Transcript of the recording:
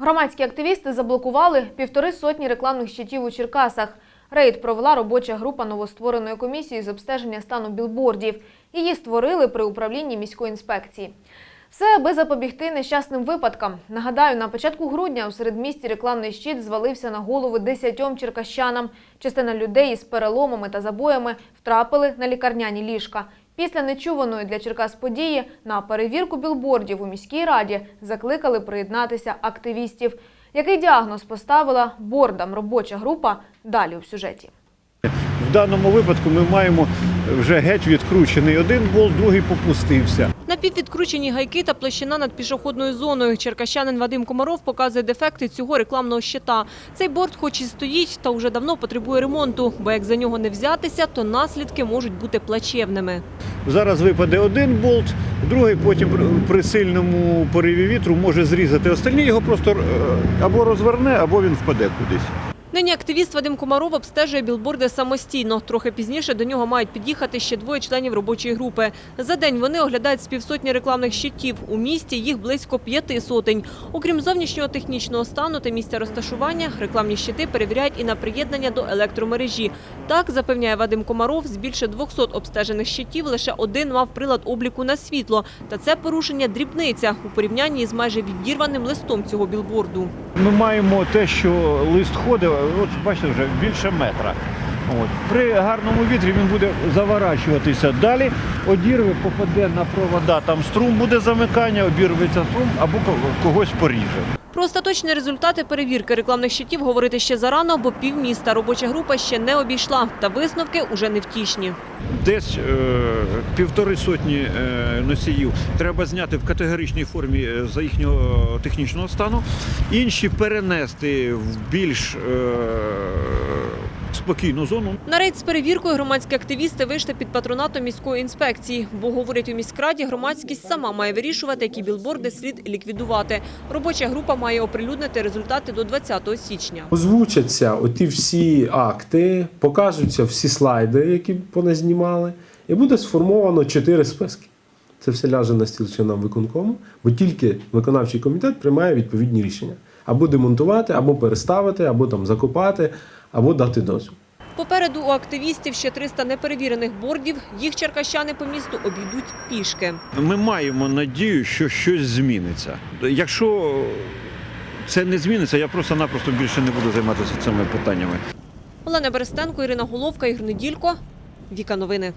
Громадські активісти заблокували півтори сотні рекламних щитів у Черкасах. Рейд провела робоча група новоствореної комісії з обстеження стану білбордів. Її створили при управлінні міської інспекції. Все аби запобігти нещасним випадкам. Нагадаю, на початку грудня у середмісті рекламний щит звалився на голови десятьом черкащанам. Частина людей із переломами та забоями втрапили на лікарняні ліжка. Після нечуваної для Черкас події на перевірку білбордів у міській раді закликали приєднатися активістів. Який діагноз поставила бордам робоча група? Далі у сюжеті. В даному випадку ми маємо вже геть відкручений один болт, другий попустився. Напіввідкручені гайки та площина над пішохідною зоною. Черкащанин Вадим Комаров показує дефекти цього рекламного щита. Цей борт хоч і стоїть, та вже давно потребує ремонту, бо як за нього не взятися, то наслідки можуть бути плачевними. Зараз випаде один болт, другий потім при- сильному пориві вітру може зрізати. Остальні його просто е, або розверне, або він впаде кудись. Нині активіст Вадим Комаров обстежує білборди самостійно. Трохи пізніше до нього мають під'їхати ще двоє членів робочої групи. За день вони оглядають з півсотні рекламних щитів. У місті їх близько п'яти сотень. Окрім зовнішнього технічного стану та місця розташування, рекламні щити перевіряють і на приєднання до електромережі. Так, запевняє Вадим Комаров, з більше 200 обстежених щитів лише один мав прилад обліку на світло. Та це порушення дрібниця у порівнянні з майже відірваним листом цього білборду. Ми маємо те, що лист ходить, от бачите, вже більше метра. От. При гарному вітрі він буде заворачуватися далі, одірве, попаде на провода, там струм буде замикання, обірветься струм або когось поріже. Про остаточні результати перевірки рекламних щитів говорити ще зарано, бо півміста робоча група ще не обійшла. Та висновки уже невтішні. Десь е, півтори сотні е, носіїв треба зняти в категоричній формі е, за їхнього технічного стану, інші перенести в більш е, спокійну зону. На рейд з перевіркою громадські активісти вийшли під патронатом міської інспекції, бо говорять у міськраді, громадськість сама має вирішувати, які білборди слід ліквідувати. Робоча група має оприлюднити результати до 20 січня. Озвучаться оті всі акти, покажуться всі слайди, які поназнімали, і буде сформовано чотири списки. Це все ляже на стіл чинам виконкому, бо тільки виконавчий комітет приймає відповідні рішення. Або демонтувати, або переставити, або там закопати, або дати дозвіл. Попереду у активістів ще 300 неперевірених бордів. Їх черкащани по місту обійдуть пішки. Ми маємо надію, що щось зміниться. Якщо це не зміниться, я просто-напросто більше не буду займатися цими питаннями. Олена Берестенко, Ірина Головка, Ігор Неділько. Віка Новини.